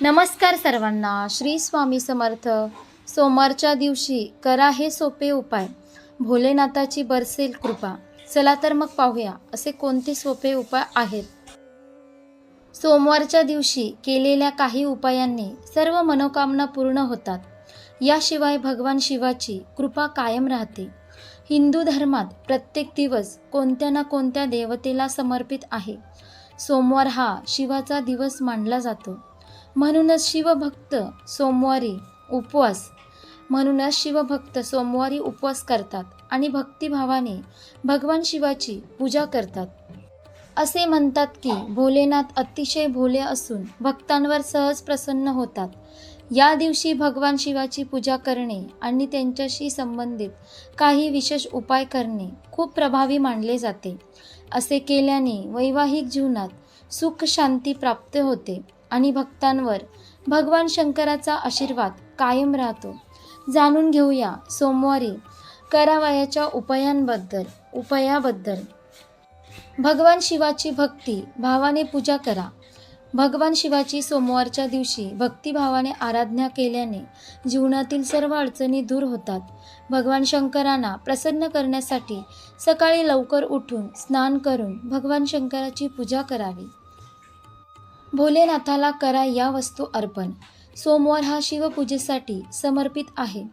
नमस्कार सर्वांना श्री स्वामी समर्थ. सोमवारच्या दिवशी करा हे सोपे उपाय. भोलेनाथाची बरसेल कृपा. चला तर मग पाहूया असे कोणते सोपे उपाय आहेत. सोमवारच्या दिवशी केलेल्या काही उपायांनी सर्व मनोकामना पूर्ण होतात. याशिवाय भगवान शिवाची कृपा कायम राहते. हिंदू धर्मात प्रत्येक दिवस कोणत्या ना कोणत्या देवतेला समर्पित आहे. सोमवार हा शिवाचा दिवस मानला जातो. म्हणूनच शिवभक्त सोमवारी उपवास म्हणूनच शिवभक्त सोमवारी उपवास करतात आणि भक्तिभावाने भगवान शिवाची पूजा करतात. असे म्हणतात की भोलेनाथ अतिशय भोले असून भक्तांवर सहज प्रसन्न होतात. या दिवशी भगवान शिवाची पूजा करणे आणि त्यांच्याशी संबंधित काही विशेष उपाय करणे खूप प्रभावी मानले जाते. असे केल्याने वैवाहिक जीवनात सुख शांती प्राप्त होते. आणि भक्तांवर भगवान शंकराचा आशीर्वाद कायम राहतो. जाणून घेऊया सोमवारी करावयाच्या उपायांबद्दल उपायाबद्दल. भगवान शिवाची भक्ती भावाने पूजा करा. भगवान शिवाची सोमवारच्या दिवशी भक्तिभावाने आराधना केल्याने जीवनातील सर्व अडचणी दूर होतात. भगवान शंकरांना प्रसन्न करण्यासाठी सकाळी लवकर उठून स्नान करून भगवान शंकराची पूजा करावी. भोलेनाथाला करा या वस्तू अर्पण. सोमवार हा शिवपूजेसाठी समर्पित आहे.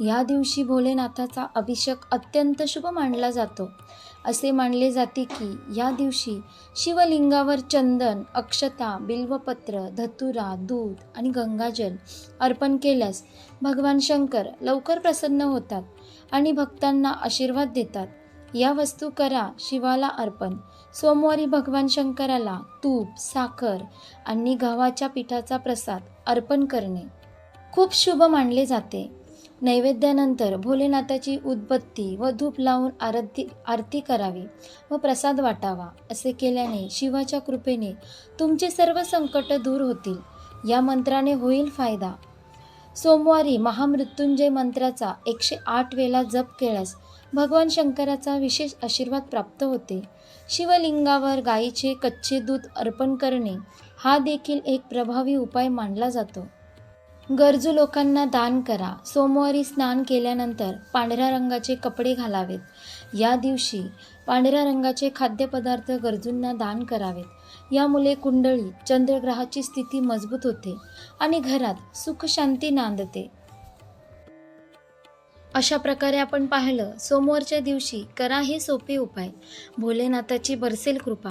या दिवशी भोलेनाथाचा अभिषेक अत्यंत शुभ मानला जातो. असे मानले जाते की या दिवशी शिवलिंगावर चंदन अक्षता बिल्वपत्र धतुरा दूध आणि गंगाजल अर्पण केल्यास भगवान शंकर लवकर प्रसन्न होतात आणि भक्तांना आशीर्वाद देतात. या वस्तू करा शिवाला अर्पण. सोमवारी भगवान शंकराला तूप साखर आणि गव्हाच्या पिठाचा प्रसाद अर्पण करणे. खूप शुभ मानले जाते. नैवेद्यानंतर भोलेनाथाची उदबत्ती व धूप लावून आरती आरती करावी व प्रसाद वाटावा असे केल्याने शिवाच्या कृपेने तुमचे सर्व संकट दूर होतील. या मंत्राने होईल फायदा. सोमवारी महामृत्युंजय मंत्राचा एकशे आठ वेळा जप केल्यास भगवान शंकराचा विशेष आशीर्वाद प्राप्त होते. शिवलिंगावर गायीचे कच्चे दूध अर्पण करणे हा देखील एक प्रभावी उपाय मानला जातो. गरजू लोकांना दान करा. सोमवारी स्नान केल्यानंतर पांढऱ्या रंगाचे कपडे घालावेत. या दिवशी पांढऱ्या रंगाचे खाद्यपदार्थ गरजूंना दान करावेत. यामुळे कुंडळी चंद्रग्रहाची स्थिती मजबूत होते आणि घरात सुखशांती नांदते. अशा प्रकारे आपण पाहिलं सोमवारच्या दिवशी करा हे सोपे उपाय. भोलेनाथाची बरसेल कृपा.